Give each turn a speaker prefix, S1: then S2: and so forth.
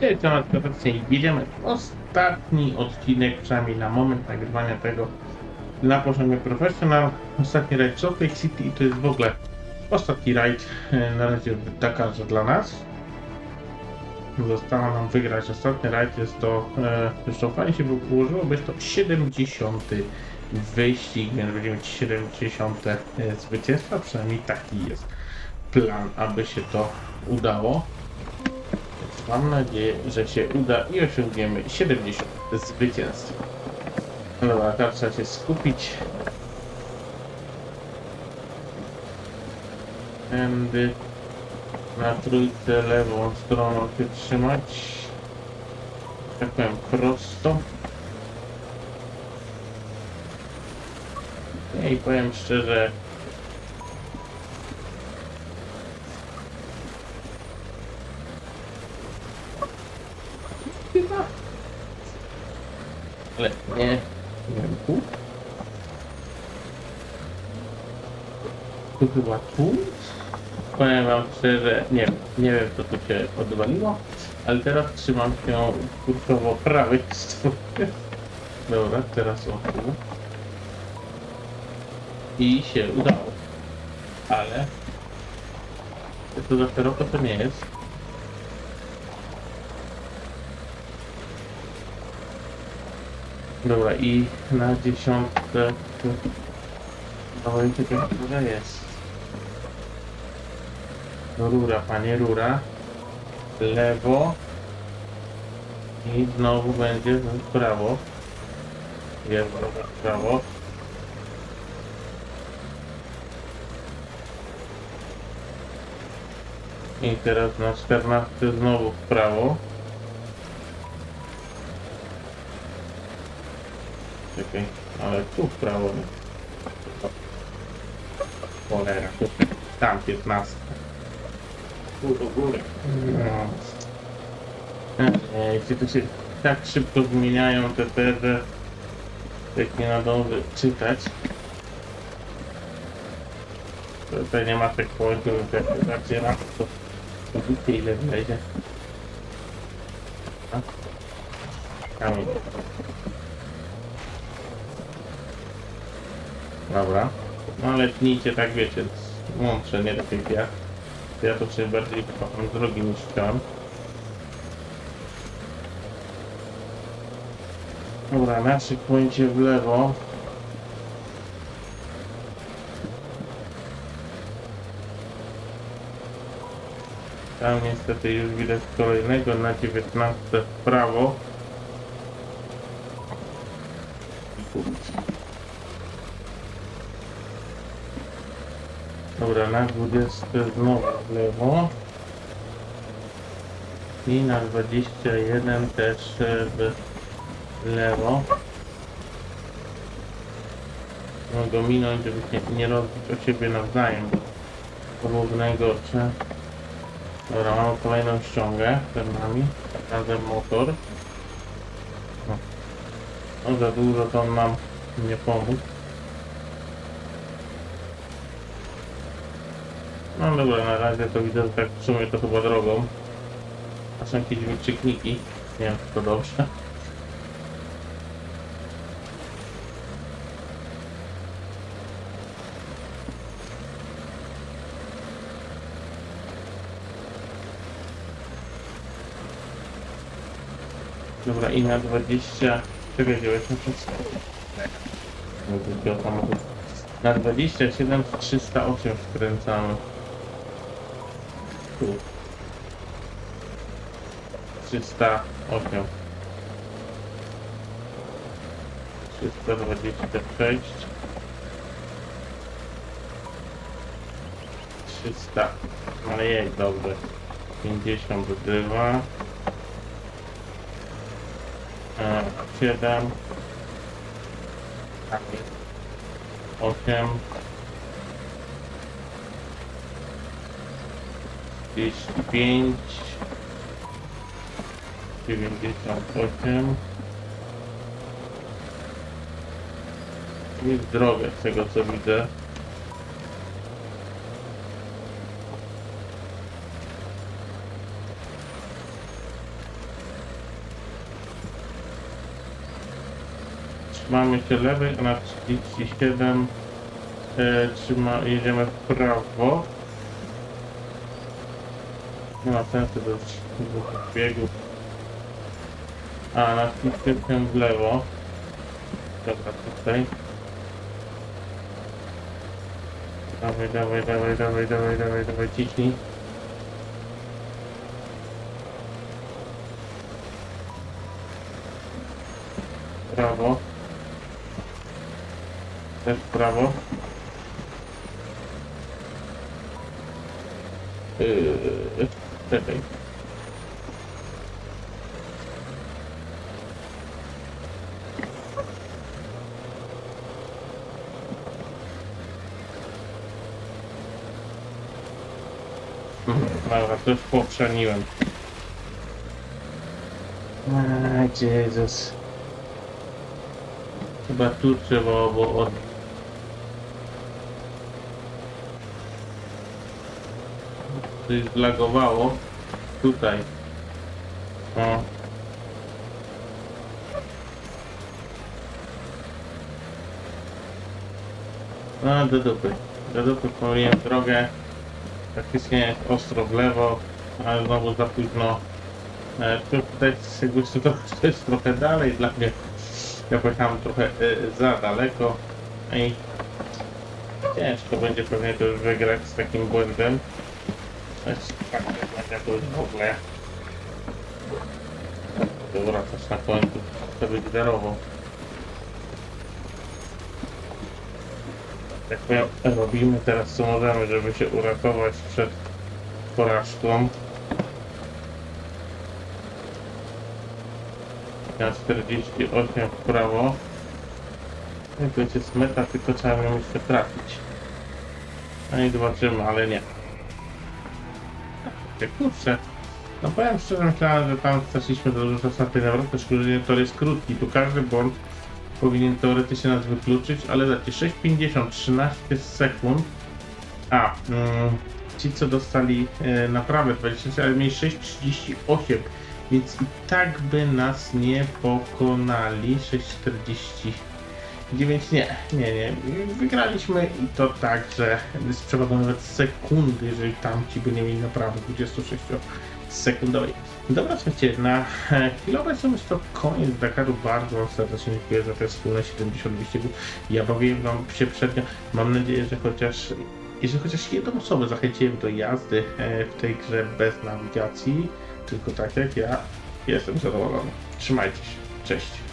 S1: Cześć, Tomasz Piotrowski. Jedziemy ostatni odcinek, przynajmniej na moment nagrywania tego na poziomie professional. Ostatni rajd Salt Lake City i to jest w ogóle ostatni rajd e, na razie w Dakarze dla nas. Zostało nam wygrać ostatni rajd, jest to, e, zresztą fajnie się ułożyło, bo jest to 70 wyścig, więc będziemy mieć 70 e, zwycięstwa, przynajmniej taki jest plan, aby się to udało. Mam nadzieję, że się uda i osiągniemy 70 zwycięstw. No Dobra, teraz trzeba się skupić. Tędy na trójce lewą stroną się trzymać. Tak powiem prosto. I powiem szczerze, chyba. Ale nie, nie wiem, tu? Tu chyba tu? Powiem wam szczerze, nie wiem, nie wiem co tu się odwaliło, ale teraz trzymam się kursowo prawej strony. Dobra, teraz o tu. I się udało. Ale to za szeroko to nie jest. Dobra, i na dziesiątkę... Dawajcie, jaka rura jest. No rura, panie, rura. Lewo. I znowu będzie w prawo. Jest dobra, w prawo. I teraz na 14 znowu w prawo. Ale tu w prawo. Cholera, tam 15. Tu do góry. No. Ej, Jeśli to się tak szybko zmieniają te te, te jak nie nadążę czytać. Tutaj nie ma checkpointu, więc jak zaczyna, to to widzicie ile wlezie. A? Kamień. Dobra. No ale tnijcie tak wiecie, mądrze, nie tak jak ja. Ja to sobie bardziej kocham drogi niż chciałem. Dobra, na checkpoincie w lewo. Tam niestety już widać kolejnego na 19 w prawo. Dobra, na 20 znowu w lewo. I na 21 też e, w lewo. No go minąć, żeby się nie rozbić o siebie nawzajem. Równego czy... Dobra, mamy kolejną ściągę przed nami. Razem motor. No. no za dużo to on nam nie pomógł. No dobra, na razie to widzę, że tak w sumie to chyba drogą. A są jakieś wykrzykniki. Nie wiem, czy to dobrze. Dobra, i na 20... Czekaj, gdzie. No, samochód. Na 27 308 wkręcamy. Tu. 308. 326. 300. Ale jej, dobrze. 52. E, 7. 8. 35 98 i zdrowie z tego co widzę. Trzymamy się lewej, a na 37 e, trzyma, jedziemy w prawo. Nie ma sensu do dwóch biegów. A na 37 w lewo. Dobra, tutaj. Dawaj, dawaj, dawaj, dawaj, dawaj, dawaj, dawaj, ciśnij. Prawo. Też prawo. Yy, Dobra, to już poprzeniłem. A, Jezus. Chyba tu trzeba było od... Coś zlagowało. Tutaj. O. No, do dupy. Do dupy pomyliłem drogę. Praktycznie ostro w lewo, ale znowu za późno. E, tutaj jakby to jest trochę dalej dla mnie. Ja pojechałem trochę e, za daleko i ciężko będzie pewnie to już wygrać z takim błędem. Jak już w ogóle. Dobra, też na końcu to być darowo. Tak powiem, robimy teraz co możemy, żeby się uratować przed porażką. Ja 48 w prawo. No I to jest meta, tylko trzeba ją jeszcze trafić. No i zobaczymy, ale nie. Takie kurczę. No powiem szczerze, myślałem, że tam straciliśmy dużo czasu na tej nawrotce, szczególnie tor jest krótki. Tu każdy błąd powinien teoretycznie nas wykluczyć, ale zobaczcie, 6,50, 13 sekund. A, mm, ci co dostali e, naprawę 20, ale mieli 6,38, więc i tak by nas nie pokonali. 6,49, nie, nie, nie. Wygraliśmy i to tak, że z przewagą nawet sekundy, jeżeli tamci by nie mieli naprawy 26 sekundowej. Dobra, słuchajcie, na e, chwilę obecną jest to koniec Dakaru. Bardzo serdecznie dziękuję za te wspólne 70 wyścigów. Ja bawiłem Wam się przednio. Mam nadzieję, że chociaż, jeżeli chociaż jedną osobę zachęciłem do jazdy e, w tej grze bez nawigacji, tylko tak jak ja, jestem zadowolony. Trzymajcie się. Cześć.